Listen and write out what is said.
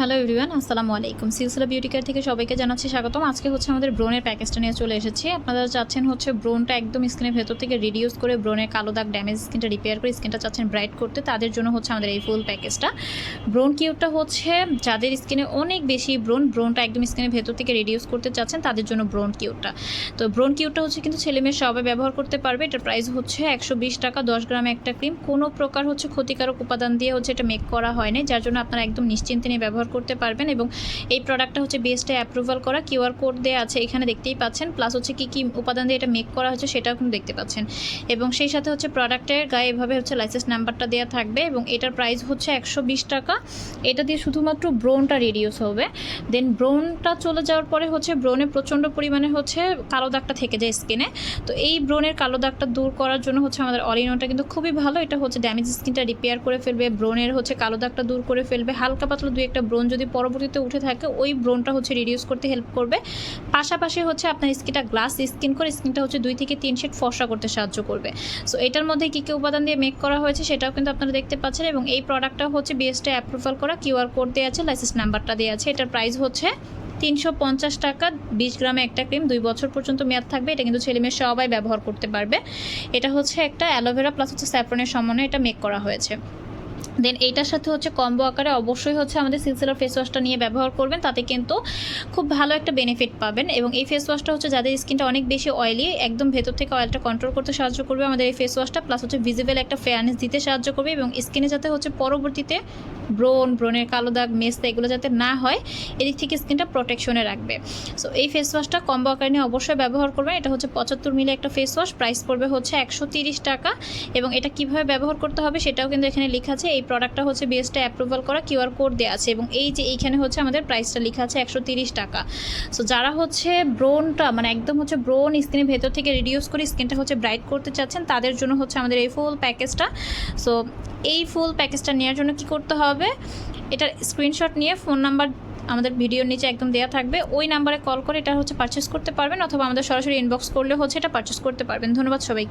Hello everyone, আসসালামু আলাইকুম। সিলসিলা beauty care থেকে সবাইকে জানাচ্ছি স্বাগতম। আজকে হচ্ছে আমাদের ব্রোনের প্যাকেজটা নিয়ে চলে এসেছি। আপনারা চাচ্ছেন হচ্ছে ব্রোনটা একদম স্কিনের ভেতর থেকে রিডিউস করে ব্রোনের কালো দাগ ড্যামেজ স্কিনটা রিপেয়ার করে স্কিনটা চাচ্ছেন ব্রাইট করতে, তাদের জন্য হচ্ছে আমাদের এই ফুল প্যাকেজটা ব্রোন কিউটটা হচ্ছে যাদের স্কিনে অনেক বেশি ব্রোন, ব্রোনটা একদম স্কিনের ভেতর থেকে রিডিউস করতে চাচ্ছেন, তাদের জন্য ব্রোন কিউটটা তো ব্রোন কিউটটা হচ্ছে কিন্তু ছেলে মেয়ে সবাই ব্যবহার করতে পারবে। এটার প্রাইস হচ্ছে একশো বিশ টাকা, দশ গ্রাম একটা ক্রিম কোনো প্রকার হচ্ছে ক্ষতিকারক উপাদান দিয়ে হচ্ছে এটা মেক করা হয়নি যার জন্য আপনারা একদম নিশ্চিন্তে নিয়ে ব্যবহার করতে পারবেন এবং এই প্রোডাক্টটা হচ্ছে বেস্টে অ্যাপ্রুভাল করা কিউআর কোড দেওয়া আছে, এখানে দেখতেই পাচ্ছেন। প্লাস হচ্ছে কী কী উপাদান দিয়ে এটা মেক করা হচ্ছে সেটাও কিন্তু দেখতে পাচ্ছেন। এবং সেই সাথে হচ্ছে প্রোডাক্টের গায়ে এভাবে হচ্ছে লাইসেন্স নাম্বারটা দেওয়া থাকবে এবং এটার প্রাইস হচ্ছে একশো বিশ টাকা। এটা দিয়ে শুধুমাত্র ব্রোনটা রিডিউস হবে। দেন ব্রোনটা চলে যাওয়ার পরে হচ্ছে ব্রোনে প্রচণ্ড পরিমাণে হচ্ছে কালো দাগটা থেকে যায় স্কিনে তো এই ব্রোনের কালো দাগটা দূর করার জন্য হচ্ছে আমাদের অরিনোটা কিন্তু খুবই ভালো। এটা হচ্ছে ড্যামেজ স্কিনটা রিপেয়ার করে ফেলবে ব্রোনের হচ্ছে কালো দাগটা দূর করে ফেলবে, হালকা পাতলা দুই একটা ব্রোন যদি পরবর্তীতে উঠে থাকে, ওই ব্রোনটা হচ্ছে রিডিউস করতে হেল্প করবে। পাশাপাশি হচ্ছে আপনার স্কিনটা গ্লাস স্কিন করে স্কিনটা হচ্ছে দুই থেকে তিন শেড ফর্সা করতে সাহায্য করবে। সো এটার মধ্যে কী কী উপাদান দিয়ে মেক করা হয়েছে সেটাও কিন্তু আপনারা দেখতে পাচ্ছেন এবং এই প্রোডাক্টটা হচ্ছে বিএসটি অ্যাপ্রুভাল করা কিউআর কোড দেওয়া আছে লাইসেন্স নাম্বারটা দেওয়া আছে। এটার প্রাইস হচ্ছে তিনশো পঞ্চাশ টাকা, বিশ গ্রামে একটা ক্রিম দুই বছর পর্যন্ত মেয়াদ থাকবে। এটা কিন্তু ছেলে মেয়ে সবাই ব্যবহার করতে পারবে। এটা হচ্ছে একটা অ্যালোভেরা প্লাস হচ্ছে স্যাফরনের সমন্বয়ে এটা মেক করা হয়েছে। দেন এইটার সাথে হচ্ছে কম্বো আকারে অবশ্যই হচ্ছে আমাদের সিলসিলার ফেস ওয়াশটা নিয়ে ব্যবহার করবেন, তাতে কিন্তু খুব ভালো একটা বেনিফিট পাবেন। এবং এই ফেস ওয়াশটা হচ্ছে যাদের স্কিনটা অনেক বেশি অয়েলি একদম ভেতর থেকে অয়েলটা কন্ট্রোল করতে সাহায্য করবে আমাদের এই ফেস ওয়াশটা প্লাস হচ্ছে ভিজিবল একটা ফেয়ারনেস দিতে সাহায্য করবে এবং স্কিনে যাতে হচ্ছে পরবর্তীতে ব্রোন ব্রোনের কালো দাগ, মেস্তা এগুলো যাতে না হয়, এদিক থেকে স্কিনটা প্রোটেকশনে রাখবে। সো এই ফেস ওয়াশটা কম্বো আকারে নিয়ে অবশ্যই ব্যবহার করবেন। এটা হচ্ছে পঁচাত্তর মিলি একটা ফেস ওয়াশ প্রাইস পড়বে হচ্ছে একশো টাকা। এবং এটা কীভাবে ব্যবহার করতে হবে সেটাও কিন্তু এখানে লেখা আছে। এই প্রোডাক্টটা হচ্ছে বিএসটা অ্যাপ্রুভাল করা কিউআর কোড দেওয়া আছে এবং এই যে এইখানে হচ্ছে আমাদের প্রাইসটা লেখা আছে একশো তিরিশ টাকা। সো যারা হচ্ছে ব্রোনটা মানে একদম হচ্ছে ব্রোন স্কিনের ভেতর থেকে রিডিউস করে স্কিনটা হচ্ছে ব্রাইট করতে চাচ্ছেন, তাদের জন্য হচ্ছে আমাদের এই ফুল প্যাকেজটা সো এই ফুল প্যাকেজটা নেওয়ার জন্য কি করতে হবে? এটার স্ক্রিনশট নিয়ে ফোন নাম্বার আমাদের ভিডিওর নিচে একদম দেওয়া থাকবে। ওই নাম্বারে কল করে এটা হচ্ছে পারচেস করতে পারবেন অথবা আমাদের সরাসরি ইনবক্স করলে হচ্ছে এটা পারচেস করতে পারবেন। ধন্যবাদ সবাইকে।